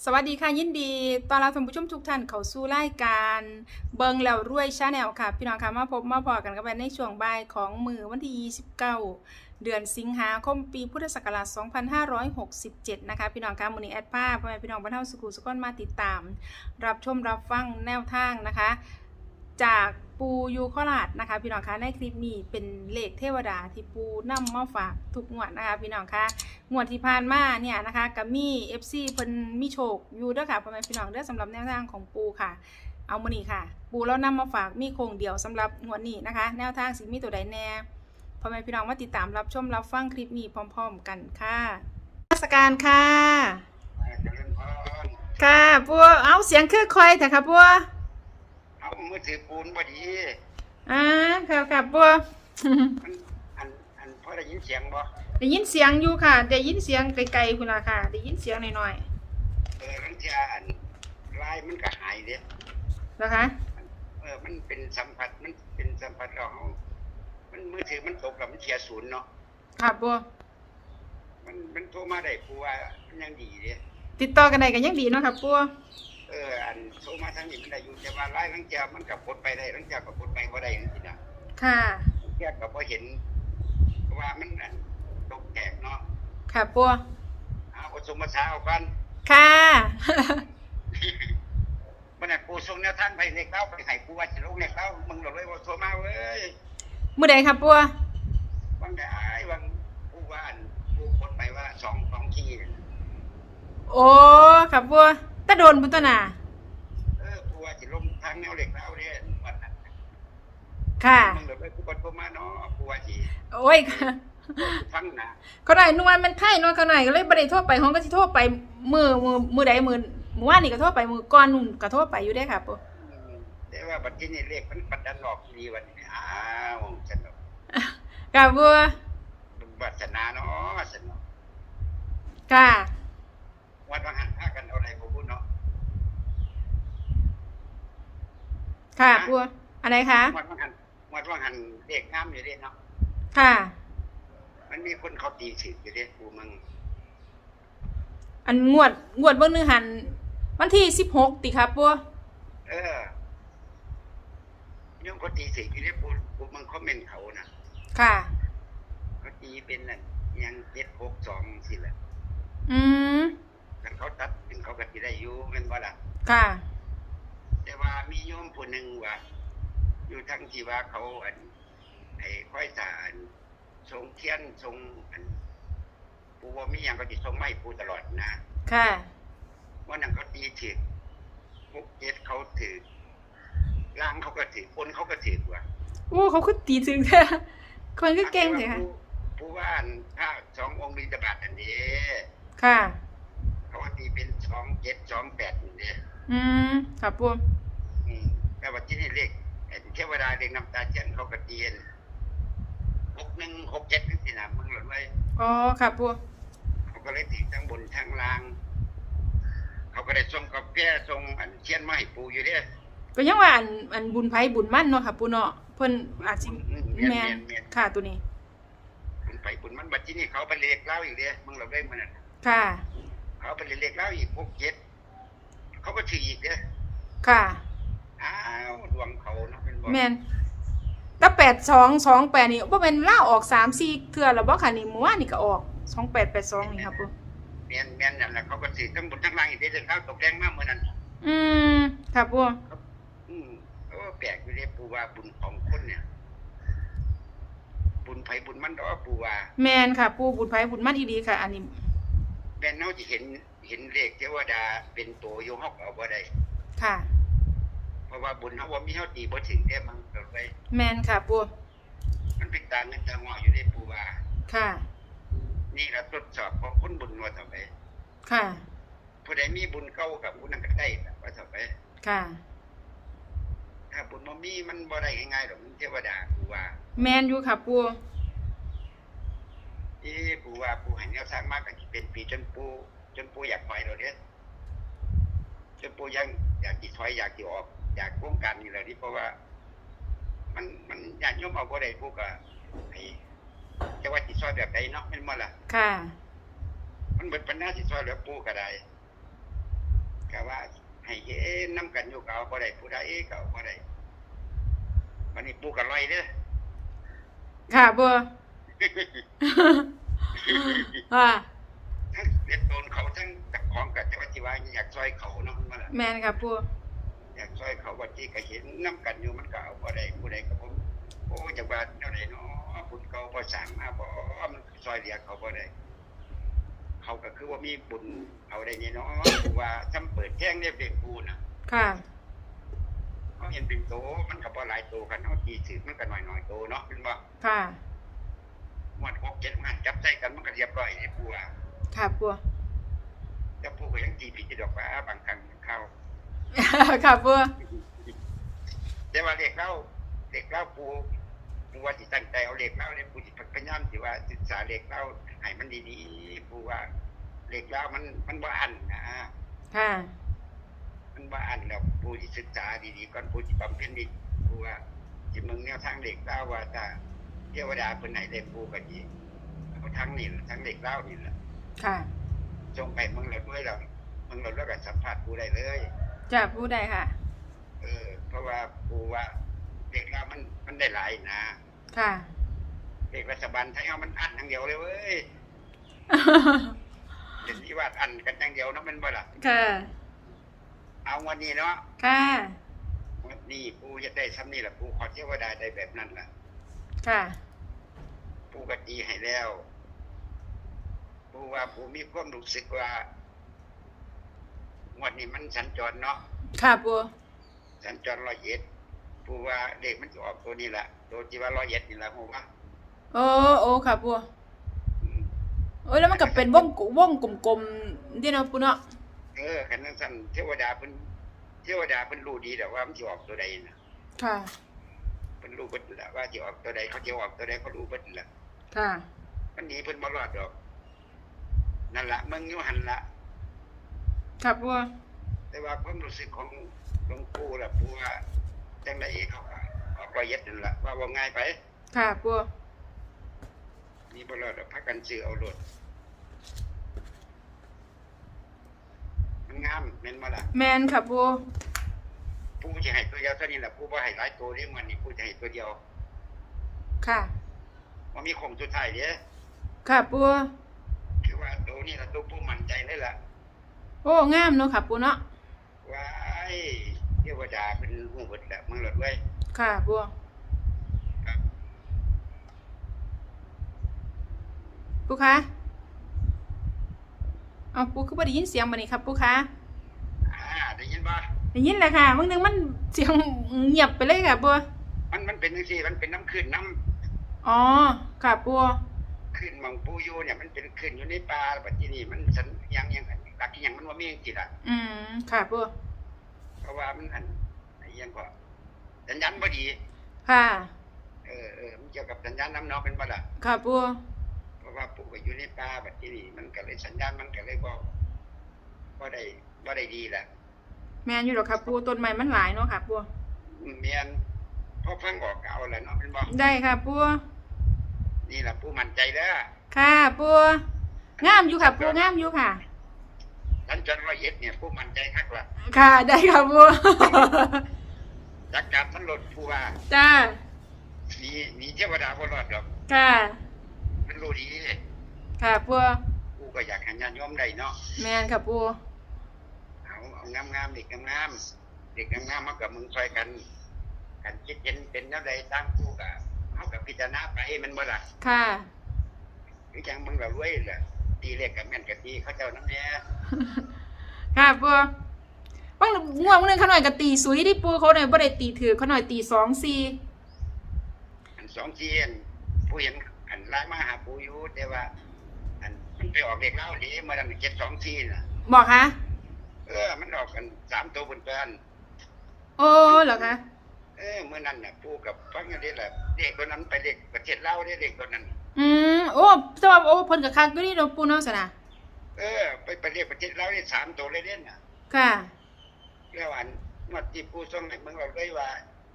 สวัสดีค่ะยินดีตอนรับท่านผู้ชมทุกท่านเข้าสู่รายการเบิงแล้วรวยชาแนลค่ะ พี่น้องค่ะมาพบมาพอกันกันไปในช่วงบ่ายของมือวันที่ 29 เดือนสิงหาคมปีพุทธศักราช 2567 นะคะ พี่น้องค่ะมือนี้แอดภาพพ่อแม่พี่น้องบรรเทาสุขุสุขนมาติดตาม รับชมรับฟังแนวทางนะคะ จาก ปูยูโคราชนะคะพี่น้องคะในคลิปนี้เป็นเลขเทวดาที่ปูนำมาฝากทุกงวดนะคะพี่น้องคะงวดที่ผ่านมาเนี่ยนะคะกับมี FC เพิ่นมีโชคอยู่เด้อค่ะพ่อแม่พี่น้องเด้อสำหรับแนวทางของปูค่ะ เอามานี่ค่ะ ปูแล้วนำมาฝากมีโครงเดียวสำหรับงวดนี้นะคะ แนวทางสิมีตัวใดแน่พ่อแม่พี่น้องมาติดตามรับชมรับฟังคลิปนี้พร้อม ๆ กันค่ะนมัสการค่ะเจริญพรค่ะปูเอาเสียงคือคอยแต่ค่ะปูเอา มือถือปูนพอดี อ่าค่ะค่ะปูมันอันอันพอได้ยินเสียงบ่ได้ยินเสียงอยู่ค่ะ ได้ยินเสียงไกลๆคุณล่ะค่ะ ได้ยินเสียงหน่อยเออลังเทียอันลายมันก็หายเด้ๆนะคะ เออมันเป็นสัมผัสมันเป็นสัมผัสเราเอามันมือถือมันตกกับมันเสียศูนย์เนาะค่ะบัว มันมันโทรมาได้ปูว่ามันยังดีเด้ติดต่อกันได้กันยังดีเนาะค่ะบัว เอออันโทรมาทางนี้มันได้อยู่แต่ว่าลายลังเทียมันก็กดไปได้ลังเทียก็กดไปบ่ได้จังซี่นะค่ะลังเทียก็บ่เห็นเพราะว่ามันอันตกแตกเนาะค่ะบัวเอาอดสมภาษาเอากัน ค่ะ มันน่ะกูส่งแนวทางไปเล็กเต้าไปให้กูว่าจะลงเล็กเต้ามึงหลอกเลยว่าโทรมาเว้ยมื้อใดค่ะบัววังได้อายวังกูว่าอันกูกดไปว่าสองสองขีดโอ้ค่ะบัว ตะโดนบุตนาเออกูว่าจะลงทางแนวเล็กเต้าเนี่ยวันนั้นค่ะมึงหลอกเลยกูกดโทรมาเนาะกูว่าสิโอ้ยค่ะฟังนะเขาได้นวลมันไทยเนาะเขาหน่อยก็เลยบ่ได้โทรไปห้องก็สิโทรไปมื้อมื้อมื้อใดมื้อมื้อวานนี่ก็โทรไปมื้อก่อนนู่นก็โทรไปอยู่เด้ค่ะบัวอืมแต่ว่าบัดนี้นี่เลขมันปัดดันหลอกดีวันนี้อ้าวฉันเนาะค่ะบัวบุญวัฒนาเนาะฉันเนาะค่ะวัดวังหันพากันเอาอะไรผมพูดเนาะ ค่ะบัวอะไรคะ วัดวังหันวัดวังหันเลขงามอยู่เด้เนาะค่ะ มันมีคนเขาตีสิอยู่เด้กูมึงอันงวดงวดเบิ่งหนึงหัน วันที่16ติครับบัวเออยังเขาตีสิอยู่เด้กูกูมึงคอมเมนต์เขานะค่ะ เขาตีเป็นนั่นยังเจ็ดหกสองสิแหละอืมแต่เขาตัดเป็นเขาก็ตีได้อยู่แมันบ่ล่ะค่ะ แต่ว่ามีโยมผู้หนึ่งว่า อยู่ทั้งที่ว่าเขาอันไอ้ค่อยสาอันทรงเทียนทรงอันปูว่ามีอย่างก็ติทรงไม้ปูตลอดนะค่ะว่านั่นเขาตีถือพวกเจ็ดเขาถือล่างเขาก็ถือคนเขาก็ถือว่าโอ้เขาคือตีถึงแท้คนคือเก่งเลยค่ะผู้ผู้ว่าอันพระสององค์บิณฑบาตอันนี้ ค่ะเขาว่าตีเป็นสองเจ็ดสองแปดนี่เด้ อืมค่ะปูอืมแต่ว่าที่นี่เลขไอ้เทวดาเด็กน้ำตาเทียนเขาก็ตีนหกหนึ่งหกเจ็ดนี่สินะมึงหลดไว้อ๋อค่ะปูเขาก็เลยตีทั้งบนทั้งล่าง เขาก็ได้ส่งกาแฟส่งอันเชียนมาให้ปูอยู่เด้ก็ยังว่าอันอันบุญไผบุญมั่นเนาะค่ะปูเนาะเพิ่นอาจสิอืมแม่นแม่นค่ะตัวนี้บุญไปบุญมันบัดที่นี่เขาไปเลขเล่าอีกเด้มึงหลดไว้มันน่ะค่ะ เขาไปเลขเล่าอีกหกเจ็ด เขาก็ถืออีกเด้อค่ะอ้าวดวงเขาเนาะเป็นบ่แม่นแต่แปดสองสองแปดนี่บ่เป็นล่าออกสามสี่เทื่อแล้วบ่ค่ะนี่เมื่อวานนี่ก็ออกสองแปดแปดสองนี่ค่ะปูแม่นแม่นนั่นแหละเขาก็ถือทั้งบนทั้งล่างอีกเด้อเขาตกแรงมากเมื่อนั้นอืมค่ะปูอืมเออแปลกอยู่เด้ปูว่าบุญของคนเนี่ย บุญไผบุญมันดอกปูว่าแม่นค่ะปูบุญไผบุญมั่นอีดีค่ะ อันนี้ แม่นเฮาสิเห็น เห็นเลขเทวดาเป็นตัวอยู่เฮาก็เอาบ่ได้ค่ะ เพราะว่าบุญเฮาว่ามีเฮาตีบ่ถึงแต่มันก็ไปแม่นค่ะปูมันเป็นตาเงินตางออยู่เด้ปูว่าค่ะ นี่ละทดสอบของคนบุญว่าเท่าไปค่ะผู้ใดมีบุญเก่ากับบุญนั้นก็ได้ล่ะว่าเท่าไปค่ะ ถ้าบุญบ่มีมันบ่ได้ง่ายๆหรอกมันเทวดาปูว่า แม่นอยู่ค่ะปูเอ้ปูว่าปูให้แนวทางมากก็สิเป็นปีจนปู จนปูอยากถอยแล้วเด้จนปูยังอยากสิถอยอยากสิออก อยากวงการนี่แหละนี่เพราะว่า มันมันญาติโยมเอาบ่ได้ปูก็ไอ้จะว่าสิซอยแบบใดเนาะแม่นบ่ล่ะ ค่ะ มันเบิดปัญหาสิซอยเหลือปูก็ได้ก็ว่า ให้เห็นน้ำกันอยู่เก่าบ่ได้ผู้ใดเก่าบ่ได้วันนี้ปูกันลอยเด้อค่ะบัวค่ะ ทั้งเด็ดโดนเขาทั้งกับของกับจังหวัดที่ว่าอยากซอยเขาเนาะมันว่าล่ะแมนค่ะบัวอยากซอยเขาวันที่ก็เห็นน้ำกันอยู่มันก็เอาบ่ได้ผู้ใดก็ผมโอ้จังหวัดเท่าไหร่เนาะบุญเก่าบ่สร้างมาบ่มันซอยเหลือเขาบ่ได้เขาก็คือว่ามีบุญเอาได้นี่เนาะผู้ว่าทำเปิดแท่งเนี่ยเป็นปูน่ะค่ะเขาเห็นเป็นโตมันก็บ่หลายโตกันเนาะตีสืบมันก็น้อยๆโตเนาะเป็นบ่ค่ะหมดหกเจ็ดมันจับใจกันมันก็เรียบร้อยไอ้ปูว่า ค่ะบัวแต่ปูก็ยังตีพิจิดอกว่าบางครั้งเข้าค่ะบัวแต่ว่าเด็กเล่าเด็กเล่าปูปูว่าสิตั้งใจเอาเด็กเล่าเนี่ยปูสิพยายามสิว่าศึกษาเด็กเล่าให้มันดีๆปูว่าเด็กเล่ามันมันบ่อันนะค่ะมันบ่อันแล้วปูสิศึกษาดีๆก่อนปูสิบำเพ็ญดีปูว่าสิมึงแนวทางเด็กเล่าว่าถ้าเทวดาเพิ่นให้เด็กปูก็ดีเอาทางนี่ล่ะทางเด็กเล่านี่แหละ ค่ะส่งไปมึงแล้วด้วยแล้วมึงแล้วแล้วก็สัมภาษณ์ปูได้เลยจะพูดได้ค่ะ เออ เพราะว่าปูว่าเด็กเล่ามันมันได้หลายนะ ค่ะ เด็กรัฐบาลไทยเอามันอันอย่างเดียวเลยเว้ยเห็นที่ว่าอันกันอย่างเดียวเนาะแมันบ่ล่ะค่ะ เอาวันนี้เนาะ ค่ะวันนี้ปูจะได้ซ้ำนี่แหละปูขอเทวดาได้แบบนั้นล่ะ ค่ะปูกตีให้แล้ว ปูว่าปูมีความรู้สึกว่าวันนี้มันสัญจรเนาะค่ะบัวสัญจรร้อยเอ็ดปูว่าเด็กมันจะออกตัวนี้แหละตัวที่ว่าร้อยเอ็ดนี่แหละผมว่าโอ้โอ้ค่ะบัวอืมโอ้ยแล้วมันก็เป็นวงกวงกลมๆเดียวเนาะปูเนาะเออคันนั้นสั่นเทวดาเพิ่นเทวดาเพิ่นรู้ดีแต่ว่ามันจะออกตัวใดนะค่ะเพิ่นรู้เบิดแหละว่าจะออกตัวใดเขาจะออกตัวใดเขารู้เบิดแหละค่ะมันหนีเพิ่นบ่รอดดอก นั่นละมึงอยู่หันละค่ะบัวแต่ว่าความรู้สึกของหลวงปู่ล่ะปู่ว่าจังไดเขาก็ออกรอยเย็ดนั่นละว่าว่าง่ายไป ค่ะบัวนี่บ่รอดดอกพักกันซื้อเอาโลดมันงามแม่นบ่ล่ะแมนค่ะบัวปู่สิให้ตัวเดียวเท่านี้ล่ะปู่บ่ให้หลายตัวเด้มันนี่ปู่จะให้ตัวเดียว ค่ะบ่มีคงสุดท้ายเด้ค่ะบัวคือว่า ตัวนี้ล่ะตัวปู่มั่นใจเลยล่ะโอ้งามเนาะค่ะปูเนาะว้ายเทวดาเป็นฮู้เบิดแหละมึงหลดไว้ค่ะบัวครับปูคะเอาปูคือบ่ได้ยินเสียงบัดนี้ครับปูคะอ่าได้ยินบ่ได้ยินแหละค่ะบางนึงมันเสียงเงียบไปเลยค่ะบัวมันมันเป็นจังซี่มันเป็นน้ำขึ้นน้ำอ๋อค่ะบัว ขึ้นหมองปูอยู่เนี่ยมันเป็นขึ้นอยู่ในป่าปัจจุบันมันสันยังยังตักอหยังมันว่ามีจิตอะอืมค่ะบัวเพราะว่ามันอันไอ้อิหยังก็สัญญาณบ่ดี ค่ะเออเออมันเกี่ยวกับสัญญาณน้ำเนองเป็นบ่ล่ะค่ะบัวเพราะว่าปูก็อยู่ในป่าปัจจุบันมันก็เลยสัญญาณมันก็เลยบ่บ่ได้บ่ได้ดีแหละแมนอยู่หรอกค่ะปูต้นไม้มันหลายเนาะค่ะบัวเมียนพอฟังออกก็เอาแหละเนาะเป็นบ่ได้ค่ะ บัวนี่ล่ะปูมั่นใจเด้อค่ะบัวงามอยู่ค่ะบัวงามอยู่ค่ะท่านจนร้อยเอ็ดเนี่ยปูมั่นใจคักว่าค่ะ ได้ค่ะบัวจากการมันลดผู้ว่าจ้าหนีหนีเทวดาบ่รอดดอกค่ะมันรู้ดีค่ะบัวกูก็อยากให้ญาติโยมได้เนาะแมนค่ะบัวเอาเอางามงามๆเด็กงามงามๆเด็กงามงามๆมากับมึงช่วยกันกันคิดเห็นเป็นแนวใดตั้งกูกับ เขากับพิจารณาไปมันบ่ล่ะค่ะคือจังมึงเรารวยแหละตีเลขกับแม่นกับตีเขาเจ้าน้ำแน่ค่ะบัวบางง่วงบางนึงเขาหน่อยก็ตีสุยที่ปูเขาหน่อยบ่ได้ตีถือเขาหน่อยตีสองสี่อันสองเทียนผู้เห็นอันไล่มาหาปูอยู่แต่ว่า อันมันไปออกเด็กเล่าดีเมื่อนั้นเจ็ดสองทีน่ะ บอกคะเออ มันออกกันสามตัวบนเกินโอ้เหรอคะเออเมื่อนั้นน่ะปูกับฟังอย่างนี้แหละเด็กตัวนั้นไปเด็กประเทศเล่าได้เด็กตัวนั้น อืมโอ้แต่ว่าโอ้เพิ่นกับคักอยู่นี่เนาะปูเนาะสนะเออ ไปไปเรียกประเทศเล่าได้สามตัวเลยเด่นน่ะ ค่ะ แล้วอันเมื่อที่ผู้ส่งให้เมืองเราเลยว่า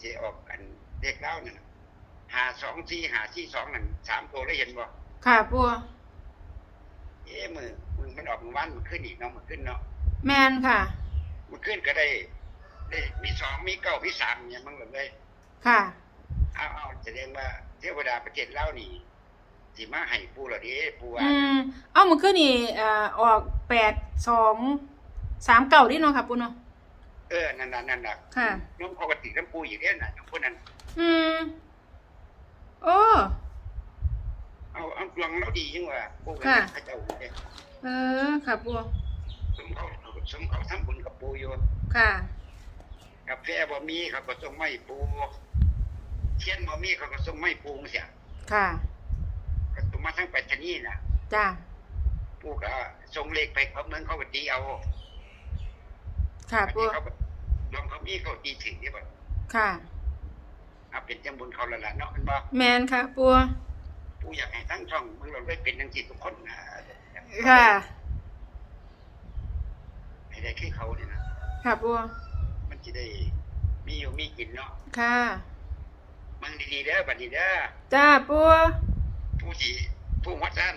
จะออกอันเด็กเล่าเนี่ยหาสองสี่หาสี่สองนั่นสามตัวเลยเห็นบ่ค่ะปูเอ๊ะมือมือมันออกมือวันมันขึ้นอีกเนาะมันขึ้นเนาะแมนค่ะ มันขึ้นก็ได้ ได้มีสองมีเก้ามีสามเนี่ยมันเลย ค่ะ เอาเอาแสดงว่าเทวดาประเทศเล่าวนี่สิมาให้ปูเหล่านี้ปูว่าอืมเอ้ามันคือนี่เอ่อออกแปดสองสามเก่าดิเนาะค่ะปูเนาะเออนั่นน่ะนั่นน่ะค่ะ น้องปกติน้ำปูอยู่เนี่ยน่ะน้องคนนั้นอืมโอ้เอาเอาลองแล้วดีจังว่าปูกันค่ะพระเจ้าเนี่ยเออค่ะปูสมเขาสมเขาทำบุญกับปูอยู่ค่ะ กาแฟบ่มีเขาก็ส่งไม่ปูเทียนบ่มีเขาก็ส่งไม่ปูเสียค่ะก็ส่งมาทั้งไปชนีย์น่ะจ้าปูก็ส่งเลขไปเขาเมืองเขาก็ตีเอาค่ะอันปูนี้เขาก็ลองเขามีเขาตีถึงนี่บ่ค่ะเอาเป็นจังบุญเขาและล่ะเนาะมันบ่แมนค่ะปูปูอยากให้ทั้งช่องมึงเราได้เป็นจังซี่ทุกคนนะค่ะให้ได้คือเขานี่นะค่ะปูมัน จะได้ มีอยู่มีกินเนาะค่ะมึงดีๆเด้อบัดนี้เด้อจ้าปูผู้ที่ผู้วัดท่าน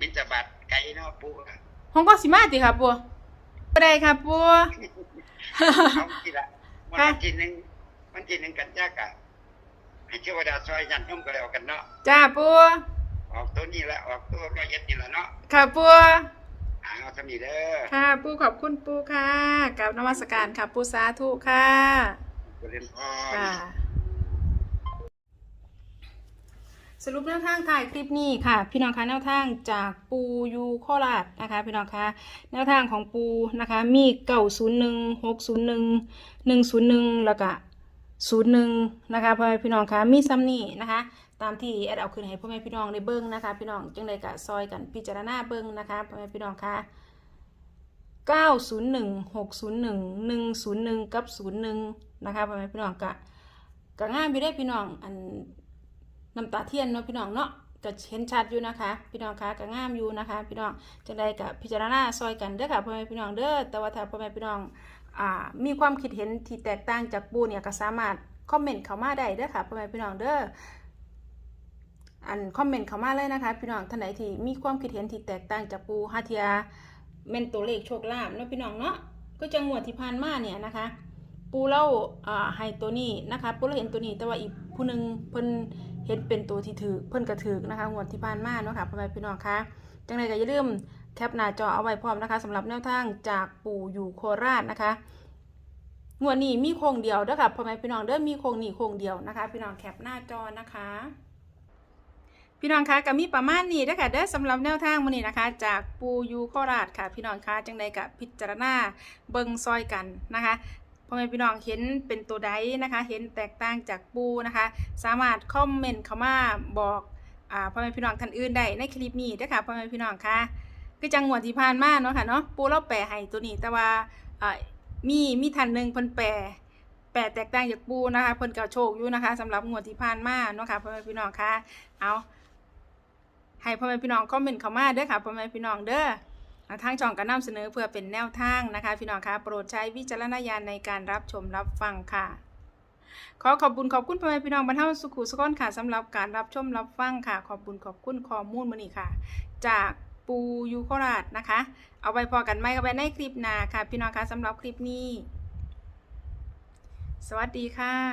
บินจบัตไกลเนาะปูก็ห้องก็สิมาติค่ะปูบ่ได้ค่ะปูเอาทีละวันค่ะที่หนึ่งวันที่หนึ่งกันยากะให้เทวดาซอยยันนุ่มก็แล้วกันเนาะจ้าปูออกตัวนี้ละออกตัวร้อยเอ็ดนี่ละเนาะค่ะปู เอาทำนี่เด้อค่ะ ปูขอบคุณปูค่ะกับนมัสการค่ะ ปูสาธุค่ะบริเวณพรค่ะ สรุปแนวทางถ่ายคลิปนี้ค่ะ พี่น้องคะแนวทางจากปูยูโคราชนะคะ พี่น้องคะแนวทางของปูนะคะ มีเก้าศูนย์หนึ่งหกศูนย์หนึ่งหนึ่งศูนย์หนึ่งแล้วก็ศูนย์หนึ่งนะคะพ่อแม่พี่น้องคะมีซ้ำนี่นะคะ ตามที่แอดเอาคืนให้พ่อแม่พี่น้องในเบิ้งนะคะ พี่น้องจังใดกะซอยกันพิจารณาเบิ้งนะคะพ่อแม่พี่น้องคะเก้าศูนย์หนึ่งหกศูนย์หนึ่งหนึ่งศูนย์หนึ่งกับศูนย์หนึ่งนะคะพ่อแม่พี่น้องกะกะง่ามอยู่ได้พี่น้องอันน้ำตาเทียนเนาะพี่น้องเนาะก็เห็นชัดอยู่นะคะ พี่น้องคะก็งามอยู่นะคะ พี่น้องจังใดกับพิจารณาซอยกันเด้อค่ะพ่อแม่พี่น้องเด้อแต่ว่าถ้าพ่อแม่พี่น้องอ่ามีความคิดเห็นที่แตกต่างจากปูเนี่ยก็สามารถคอมเมนต์เข้ามาได้เด้อค่ะพ่อแม่พี่น้องเด้อ อันคอมเมนต์เข้ามาเลยนะคะ พี่น้องท่านไหนที่มีความคิดเห็นที่แตกต่างจากปูฮาเทียเมนตัวเลขโชคลาภเนาะพี่น้องเนาะก็จังหวดที่ผ่านมาเนี่ยนะคะ ปูเล่าให้ตัวนี้นะคะ ปูเราเห็นตัวนี้แต่ว่าอีกผู้หนึ่งเพิ่นเห็นเป็นตัวที่ถือเพิ่นกระถือนะคะงวดที่ผ่านมาเนาะค่ะพ่อแม่พี่น้องคะจังไรก็อย่าลืมแคปหน้าจอเอาไว้พร้อมนะคะสำหรับแนวทางจากปู่อยู่โคราชนะคะงวดนี้มีโครงเดียวเด้อค่ะพ่อแม่พี่น้องเด้อมีโครงนี้โครงเดียวนะคะ พี่น้องแคปหน้าจอนะคะ พี่น้องคะก็มีประมาณนี้เด้อค่ะเด้อสำหรับแนวทางมื้อนี้นะคะ จากปูยูโคราชค่ะ พี่น้องคะจังใดก็พิจารณาเบิ่งซอยกันนะคะพ่อแม่พี่น้องเห็นเป็นตัวใดนะคะ เห็นแตกต่างจากปูนะคะ สามารถคอมเมนต์เข้ามาบอกอ่าพ่อแม่พี่น้องท่านอื่นได้ในคลิปนี้เด้อค่ะพ่อแม่พี่น้องคะคือจังหวดที่ผ่านมาเนาะค่ะเนาะปูเราแปลให้ตัวนี้แต่ว่าอ่ามีมีท่านหนึ่งเพิ่นแปลแปลแตกต่างจากปูนะคะเพิ่นก็โชคอยู่นะคะสำหรับงวดที่ผ่านมาเนาะค่ะพ่อแม่พี่น้องคะเอา ให้พ่อแม่พี่น้องคอมเมนต์เข้ามาเด้อค่ะพ่อแม่พี่น้องเด้อทางช่องก็นำเสนอเพื่อเป็นแนวทางนะคะ พี่น้องคะโปรดใช้วิจารณญาณในการรับชมรับฟังค่ะ ขอขอบคุณขอบคุณพ่อแม่พี่น้องบรรเทาสุขุสุขนค่ะสำหรับการรับชมรับฟังค่ะ ขอบคุณขอบคุณข้อมูลมื้อนี้ค่ะ จากปูยูโคราชนะคะ เอาไว้พอกันไหมกันไปในคลิปหน้าค่ะ พี่น้องคะสำหรับคลิปนี้ สวัสดีค่ะ